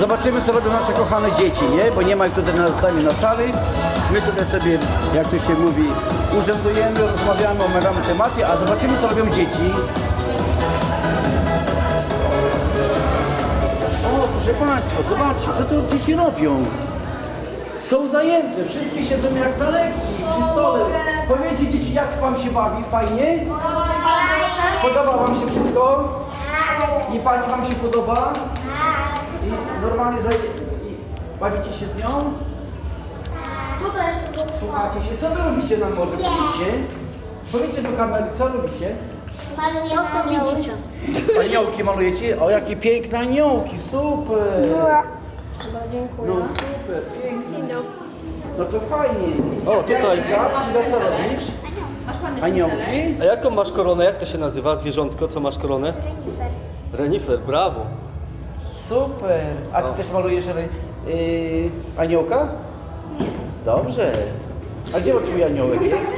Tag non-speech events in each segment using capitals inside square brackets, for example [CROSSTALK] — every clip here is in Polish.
Zobaczymy co robią nasze kochane dzieci, nie? Bo nie ma ich tutaj na na sali. My tutaj sobie, jak to się mówi, urzędujemy, rozmawiamy, omawiamy tematy, a zobaczymy co robią dzieci. O, proszę Państwa, zobaczcie, co to dzieci robią. Są zajęte, wszystkie siedzą jak na lekcji, przy stole. Powiedzcie dzieci, jak Wam się bawi, fajnie? Podoba Wam się wszystko? I Pani Wam się podoba? I normalnie zaje... i bawicie się z nią? Tutaj jeszcze są Słuchacie się, co wy robicie na morzu? Powiedzcie. Powiedzcie do kamery, co robicie? maluję to, co widzicie. Aniołki malujecie? O, jakie piękne aniołki, super! Chyba dziękuję. No super, pięknie. No to fajnie. O, tutaj. Ile co robisz? Aniołki? A jaką masz koronę? Jak to się nazywa zwierzątko? Co masz koronę? Renifer, brawo. Super. A ty też malujesz yy, aniołka? Dobrze. A gdzie twój aniołek jest?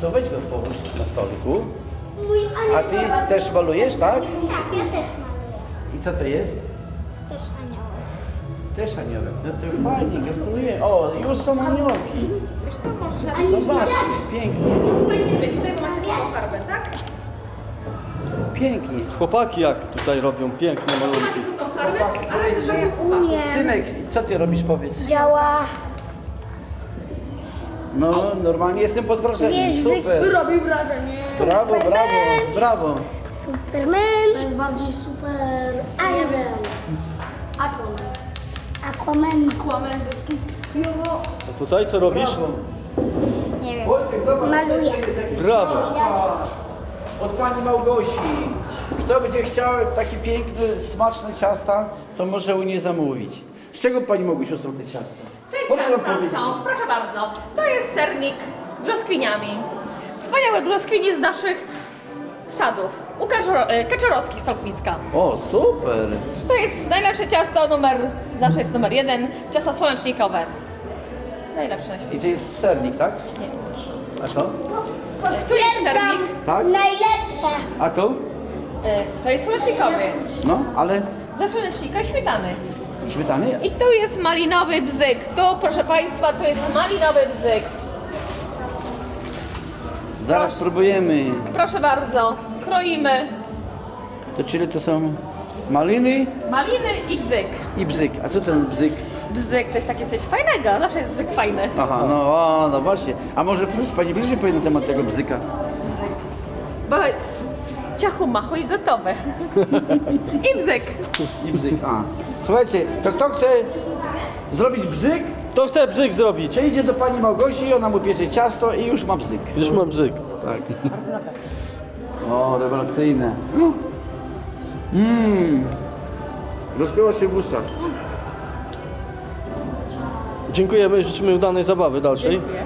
To weź go połóż na stoliku. Mój A ty też malujesz, tak? Tak, ja też maluję. I co to jest? Też aniołek. Też aniołek. No to fajnie, gratuluję. O, już są aniołki. Wiesz co, możesz Zobaczcie, pięknie, Stoi sobie tutaj, bo macie taką farbę, tak? pięknie. Chłopaki jak tutaj robią piękne malunki. Macie tą farbę, ale że ja Umiem. Tymek, co ty robisz, powiedz? Działa. No, normalnie jestem pod wrażeniem, super. Robił wrażenie. Brawo, brawo, brawo. Superman. To jest bardziej super... Iron. Aquaman. Aquaman. Aquaman. Biuro. A tutaj co robisz? Brawo. Nie wiem. Wojtek, zobacz, Maluję. tutaj jest jakieś Brawo. ciasta Od pani Małgosi. Kto będzie chciał takie piękne, smaczne ciasta, to może u niej zamówić. Z czego pani Małgosiu są te ciasta? Te Proszę nam ciasta powiedzieć. są, proszę bardzo, to jest sernik z brzoskwiniami. Wspaniałe brzoskwinie z naszych sadów. U Kaczor- e, Kaczorowskich Stolpnicka. O, super. To jest najlepsze ciasto numer, zawsze jest numer jeden, ciasto słonecznikowe. Najlepsze na I świecie. to jest sernik, tak? Nie. A co? Jest sernik, Tak? Najlepsze. A to? e, to jest słonecznikowy. No, ale Ze słonecznika i śmietany. śmietany? I tu jest malinowy bzyk. Tu, proszę Państwa, tu jest malinowy bzyk. Zaraz spróbujemy. Proszę bardzo, kroimy To czyli to są maliny maliny i bzyk. i bzyk. A co ten bzyk? Bzyk to jest takie coś fajnego, zawsze jest bzyk fajny. Aha, no, o, no właśnie. A może powiedz Pani bliżej powie na temat tego bzyka? Bzyk. Bo ciachu machu i gotowe. [LAUGHS] I bzyk. I bzyk, a. Słuchajcie, to kto chce zrobić bzyk, To chce bzyk zrobić. idzie do Pani Małgosi, ona mu piecze ciasto i już ma bzyk. Już mam bzyk. Tak. O, rewelacyjne. Mmm. Rozpięło się w ustach. Dziękujemy życzymy udanej zabawy dalszej. Dziękuję.